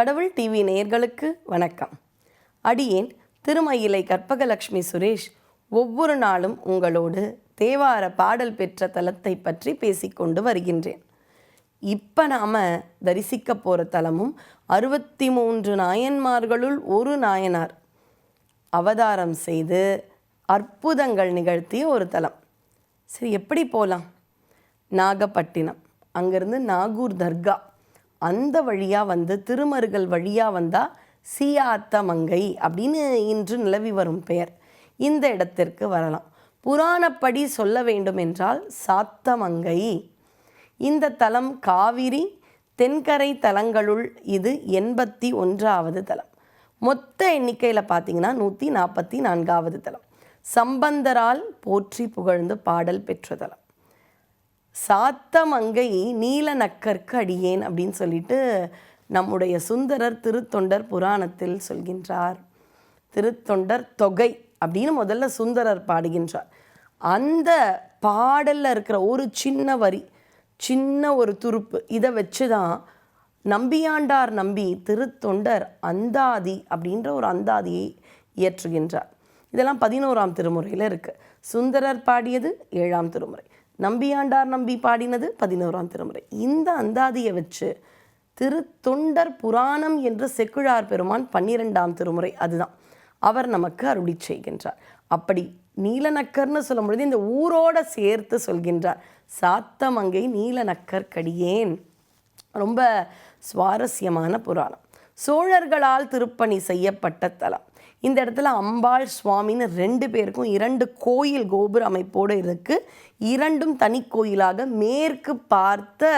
கடவுள் டிவி நேயர்களுக்கு வணக்கம். அடியேன் திருமயிலை கற்பகலட்சுமி சுரேஷ் ஒவ்வொரு நாளும் உங்களோடு தேவார பாடல் பெற்ற தலத்தை பற்றி பேசிக்கொண்டு வருகின்றேன். இப்போ நாம் தரிசிக்க போகிற தலமும் அறுபத்தி மூன்று நாயன்மார்களுள் ஒரு நாயனார். அவதாரம் செய்து அற்புதங்கள் நிகழ்த்திய ஒரு தலம். சரி எப்படி போகலாம் நாகப்பட்டினம். அங்கேருந்து நாகூர் தர்கா. அந்த வழியாக வந்து திருமருகல் வழியாக வந்தால் சியாத்தமங்கை அப்படின்னு இன்று நிலவி வரும் பெயர். இந்த இடத்திற்கு வரலாம். புராணப்படி சொல்ல வேண்டும் என்றால் சாத்தமங்கை இந்த தலம் காவிரி தென்கரை தலங்களுள் இது எண்பத்தி ஒன்றாவது தலம். மொத்த எண்ணிக்கையில் பார்த்தீங்கன்னா நூற்றி நாற்பத்தி நான்காவது தலம். சம்பந்தரால் போற்றி புகழ்ந்து பாடல் பெற்ற தலம். சாத்தமங்கை நீல நக்கற்கு அடியேன் அப்படின்னு சொல்லிட்டு நம்முடைய சுந்தரர் திருத்தொண்டர் புராணத்தில் சொல்கின்றார். திருத்தொண்டர் தொகை அப்படின்னு முதல்ல சுந்தரர் பாடுகின்றார். அந்த பாடலில் இருக்கிற ஒரு சின்ன வரி சின்ன ஒரு துருப்பு இதை வச்சு தான் நம்பியாண்டார் நம்பி திருத்தொண்டர் அந்தாதி அப்படின்ற ஒரு அந்தாதியை இயற்றுகின்றார். இதெல்லாம் பதினோராம் திருமுறையில் இருக்குது சுந்தரர் பாடியது ஏழாம் திருமுறை. நம்பியாண்டார் நம்பி பாடினது பதினோராம் திருமுறை. இந்த அந்தாதியை வச்சு திருத்தொண்டர் புராணம் என்று செக்குழார் பெருமான் பன்னிரெண்டாம் திருமுறை அதுதான். அவர் நமக்கு அருளி செய்கின்றார். அப்படி நீலநக்கர்னு சொல்லும் பொழுது இந்த ஊரோட சேர்த்து சொல்கின்றார். சாத்தமங்கை நீலநக்கர் கடியேன் ரொம்ப சுவாரஸ்யமான புராணம். சோழர்களால் திருப்பணி செய்யப்பட்ட தலம். இந்த இடத்துல அம்பாள் சுவாமின்னு ரெண்டு பேருக்கும் இரண்டு கோயில் கோபுர அமைப்போடு இருக்கு. இரண்டும் தனி கோயிலாக மேற்கு பார்த்த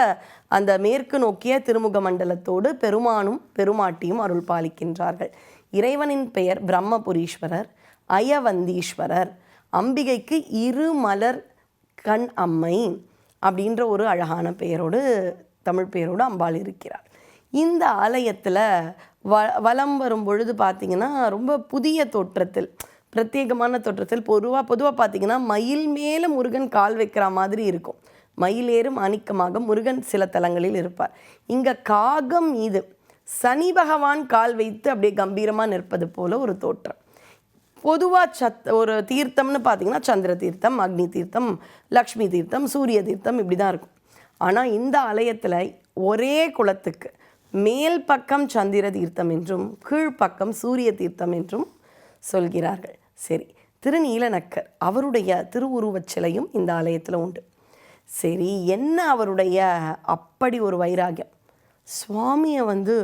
அந்த மேற்கு நோக்கிய திருமுக மண்டலத்தோடு பெருமானும் பெருமாட்டியும் அருள் பாலிக்கின்றார்கள். இறைவனின் பெயர் பிரம்மபுரீஸ்வரர் அயவந்தீஸ்வரர் அம்பிகைக்கு இரு மலர் கண் அம்மை அப்படின்ற ஒரு அழகான பெயரோடு தமிழ் பெயரோடு அம்பாள் இருக்கிறார் இந்த ஆலயத்தில் வ வலம் வரும் பொழுது பார்த்திங்கன்னா ரொம்ப புதிய தோற்றத்தில் பிரத்யேகமான தோற்றத்தில் பொதுவாக பொதுவாக பார்த்திங்கன்னா மயில் மேலே முருகன் கால் வைக்கிற மாதிரி இருக்கும். மயிலேறும் மாணிக்கமாக முருகன் சில தலங்களில் இருப்பார். இங்கே காகம் மீது சனி பகவான் கால் வைத்து அப்படியே கம்பீரமாக நிற்பது போல ஒரு தோற்றம். பொதுவாக சத் ஒரு தீர்த்தம்னு பார்த்திங்கன்னா சந்திர தீர்த்தம் அக்னி தீர்த்தம் லக்ஷ்மி தீர்த்தம் சூரிய தீர்த்தம் இப்படி தான் இருக்கும். ஆனால் இந்த ஆலயத்தில் ஒரே குளத்துக்கு மேல் பக்கம் சந்திர தீர்த்தம் என்றும் கீழ்ப்பக்கம் சூரிய தீர்த்தம் என்றும் சொல்கிறார்கள். சரி திருநீலநக்கர் அவருடைய திருவுருவச் சிலையும் இந்த ஆலயத்தில் உண்டு. சரி என்ன அவருடைய அப்படி ஒரு வைராகியம்? சுவாமியை வந்து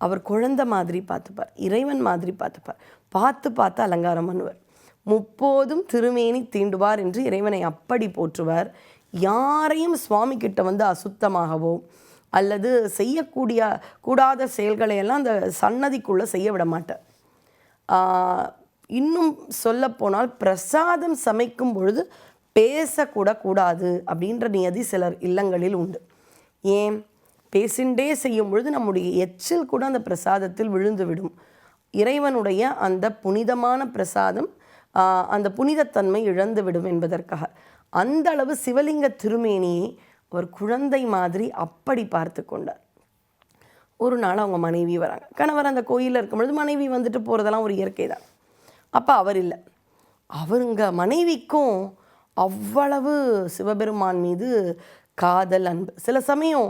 அவர் குழந்தை மாதிரி பார்த்துப்பார் இறைவன் மாதிரி பார்த்துப்பார். பார்த்து பார்த்து அலங்காரம் பண்ணுவார். முப்போதும் திருமேனி தீண்டுவார் என்று இறைவனை அப்படி போற்றுவார். யாரையும் சுவாமி கிட்ட வந்து அசுத்தமாகவோ அல்லது செய்யக்கூடிய கூடாத செயல்களை எல்லாம் அந்த சன்னதிக்குள்ளே செய்ய விட மாட்டேன். இன்னும் சொல்லப்போனால் பிரசாதம் சமைக்கும் பொழுது பேசக்கூட கூடாது அப்படின்ற நியதி சிலர் இல்லங்களில் உண்டு. ஏன்? பேசிண்டே செய்யும் பொழுது நம்முடைய எச்சில் கூட அந்த பிரசாதத்தில் விழுந்துவிடும். இறைவனுடைய அந்த புனிதமான பிரசாதம் அந்த புனிதத்தன்மை இழந்து விடும் என்பதற்காக. அந்த அளவு சிவலிங்க திருமேனியை ஒரு குழந்தை மாதிரி அப்படி பார்த்து கொண்டார். ஒரு நாள் அவங்க மனைவி வராங்க. கணவர் அந்த கோயிலில் இருக்கும் பொழுது மனைவி வந்துட்டு போகிறதெல்லாம் ஒரு இயற்கை தான். அப்போ அவர் இல்லை. அவருங்க மனைவிக்கும் அவ்வளவு சிவபெருமான் மீது காதல் அன்பு. சில சமயம்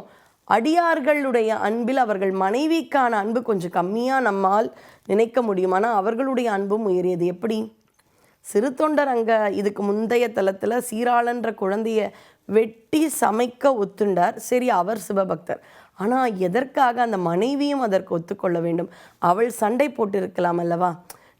அடியார்களுடைய அன்பில் அவர்கள் மனைவிக்கான அன்பு கொஞ்சம் கம்மியாக நம்மால் நினைக்க முடியும். ஆனால் அவர்களுடைய அன்பும் உயரியது. எப்படி? சிறு தொண்டர் அங்கே இதுக்கு முந்தைய தலத்தில் சீராளன்ற குழந்தைய வெட்டி சமைக்க ஒத்துண்டார். சரி அவர் சிவபக்தர். ஆனால் எதற்காக அந்த மனைவியும் அதற்கு ஒத்துக்கொள்ள வேண்டும்? அவள் சண்டை போட்டிருக்கலாம் அல்லவா?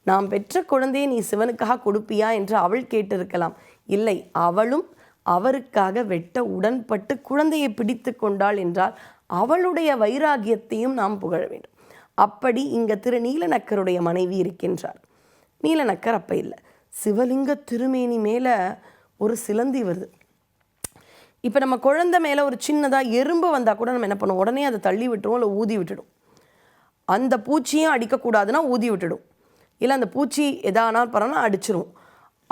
நாம் பெற்ற குழந்தையை நீ சிவனுக்காக கொடுப்பியா என்று அவள் கேட்டிருக்கலாம். இல்லை அவளும் அவருக்காக வெட்ட உடன்பட்டு குழந்தையை பிடித்து கொண்டாள் என்றால் அவளுடைய வைராகியத்தையும் நாம் புகழ வேண்டும். அப்படி இங்கே திரு நீலநக்கருடைய மனைவி இருக்கின்றார். நீலநக்கர் அப்போ இல்லை. சிவலிங்க திருமேனி மேலே ஒரு சிலந்தி வருது. இப்போ நம்ம குழந்தை மேலே ஒரு சின்னதாக எறும்பு வந்தால் கூட நம்ம என்ன பண்ணுவோம்? உடனே அதை தள்ளி விட்டுருவோம் இல்லை ஊதி விட்டுடும். அந்த பூச்சியும் அடிக்கக்கூடாதுன்னா ஊதி விட்டுடும். இல்லை அந்த பூச்சி எதானால் பரவாயில்ல அடிச்சிரும்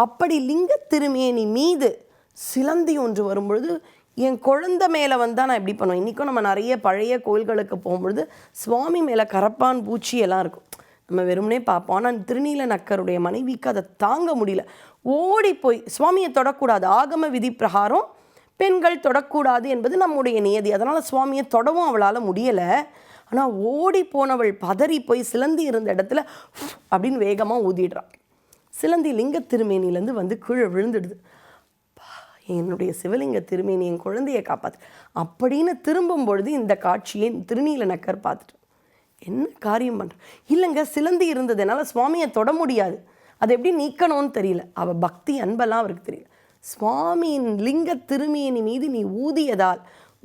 அப்படி லிங்க திருமேனி மீது சிலந்தி ஒன்று வரும்பொழுது என் குழந்தை மேலே வந்தால் நான் எப்படி பண்ணுவேன்? இன்றைக்கும் நம்ம நிறைய பழைய கோயில்களுக்கு போகும்பொழுது சுவாமி மேலே கரப்பான் பூச்சி எல்லாம் இருக்கும். நம்ம வெறுமனே பார்ப்போம். ஆனால் திருநீல நக்கருடைய மனைவிக்கு அதை தாங்க முடியல. ஓடி போய் சுவாமியை தொடக்கூடாது. ஆகம விதி பிரகாரம் பெண்கள் தொடக்கூடாது என்பது நம்முடைய நியதி. அதனால் சுவாமியை தொடவும் அவளால் முடியலை. ஆனால் ஓடி போனவள் பதறி போய் சிலந்தி இருந்த இடத்துல அப்படின்னு வேகமாக ஊதிடுறான் சிலந்தி லிங்க திருமேனிலேருந்து வந்து கீழே விழுந்துடுது. "அப்பா, என்னுடைய சிவலிங்க திருமேனி என் குழந்தையை காப்பாற்று அப்படின்னு திரும்பும் பொழுது இந்த காட்சியை திருநீல நக்கர் பார்த்துட்டு என்ன காரியம் பண்ணுற இல்லைங்க சிலந்தி இருந்ததுனால சுவாமியை தொட முடியாது. அதை எப்படி நீக்கணும்னு தெரியல. அவள் பக்தி அன்பெல்லாம் அவருக்கு தெரியல. சுவாமியின் லிங்க திருமேனி மீது நீ ஊதியதால்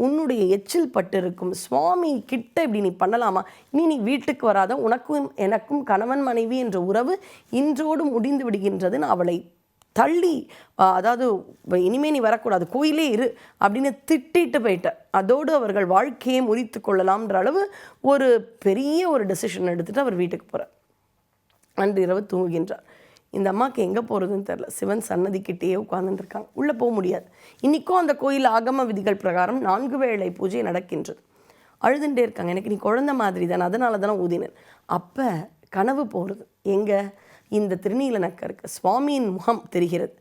உன்னுடைய எச்சில் பட்டிருக்கும். சுவாமி கிட்ட இப்படி நீ பண்ணலாமா? இனி நீ வீட்டுக்கு வராத உனக்கும் எனக்கும் கணவன் மனைவி என்ற உறவு இன்றோடு முடிந்து விடுகின்றதுன்னு அவளை தள்ளி அதாவது இனிமே நீ வரக்கூடாது கோயிலே இரு அப்படின்னு திட்டிட்டு போயிட்ட. அதோடு அவர்கள் வாழ்க்கையை முறித்து கொள்ளலாம்ன்ற அளவு ஒரு பெரிய ஒரு டெசிஷன் எடுத்துட்டு அவர் வீட்டுக்கு போகிறார் அன்று இரவு தூங்குகின்றார். இந்த அம்மாவுக்கு எங்கே போகிறதுன்னு தெரில சிவன் சன்னதிக்கிட்டேயே உட்கார்ந்துட்டுருக்காங்க. உள்ளே போக முடியாது. இன்றைக்கும் அந்த கோயில் ஆகம விதிகள் பிரகாரம் நான்கு வேளை பூஜை நடக்கின்றது. அழுதுண்டே இருக்காங்க. எனக்கு நீ குழந்தை மாதிரி தானே அதனால தானே ஊதினேன். அப்போ கனவு போகிறது எங்கே? இந்த திருநீல நக்கருக்கு சுவாமியின் முகம் தெரிகிறது.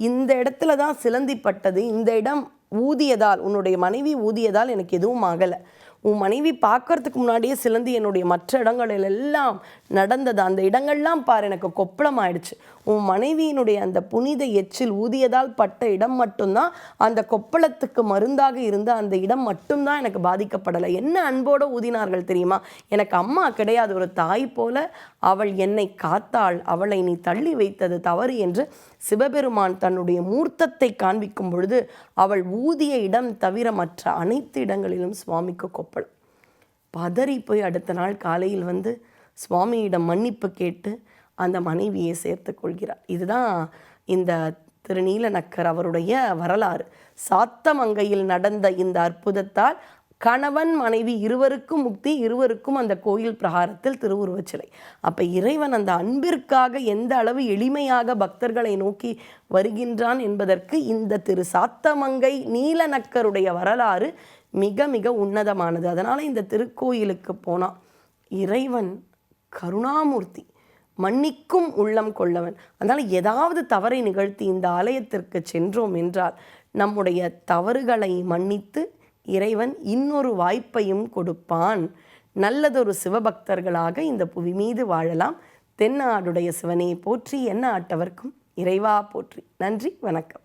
இந்த இடத்துல தான் சிலந்திப்பட்டது. இந்த இடம் ஊதியதால் உன்னுடைய மனைவி ஊதியதால் எனக்கு எதுவும் ஆகலை. உன் மனைவி பார்க்கறதுக்கு முன்னாடியே சிலந்து என்னுடைய மற்ற இடங்களில் எல்லாம் நடந்தது. அந்த இடங்கள்லாம் பாரு எனக்கு கொப்பளம் ஆயிடுச்சு உன் மனைவியினுடைய அந்த புனித எச்சில் ஊதியதால் பட்ட இடம் மட்டும்தான் அந்த கொப்பளத்துக்கு மருந்தாக இருந்த அந்த இடம் மட்டும்தான் எனக்கு பாதிக்கப்படலை. என்ன அன்போடு ஊதினார்கள் தெரியுமா? எனக்கு அம்மா கிடையாது ஒரு தாய் போல. அவள் என்னை காத்தாள் அவளை நீ தள்ளி வைத்தது தவறு என்று சிவபெருமான் தன்னுடைய மூர்த்தத்தை காண்பிக்கும் பொழுது அவள் ஊதிய இடம் தவிர மற்ற அனைத்து இடங்களிலும் சுவாமிக்கு கொப்பளம் பதறி போய் அடுத்த நாள் காலையில் வந்து சுவாமியிடம் மன்னிப்பு கேட்டு அந்த மனைவியை சேர்த்து கொள்கிறார். இதுதான் இந்த திருநீல நக்கர் அவருடைய வரலாறு. சாத்தமங்கையில் நடந்த இந்த அற்புதத்தால் கணவன் மனைவி இருவருக்கும் முக்தி இருவருக்கும் அந்த கோயில் பிரகாரத்தில் திருவுருவச் சிலை அப்போ இறைவன் அந்த அன்பிற்காக எந்த அளவு எளிமையாக பக்தர்களை நோக்கி வருகின்றான் என்பதற்கு இந்த திரு சாத்தமங்கை நீலநக்கருடைய வரலாறு மிக மிக உன்னதமானது. அதனால் இந்த திருக்கோயிலுக்கு போனால் இறைவன் கருணாமூர்த்தி மன்னிக்கும் உள்ளம் கொள்ளவன். அதனால் ஏதாவது தவறை நிகழ்த்தி இந்த ஆலயத்திற்கு சென்றோம் என்றால் நம்முடைய தவறுகளை மன்னித்து இறைவன் இன்னொரு வாய்ப்பையும் கொடுப்பான். நல்லதொரு சிவபக்தர்களாக இந்த புவி மீது வாழலாம். தென்னாடுடைய சிவனை போற்றி என்ன ஆட்டவர்க்கும் இறைவா போற்றி. நன்றி வணக்கம்.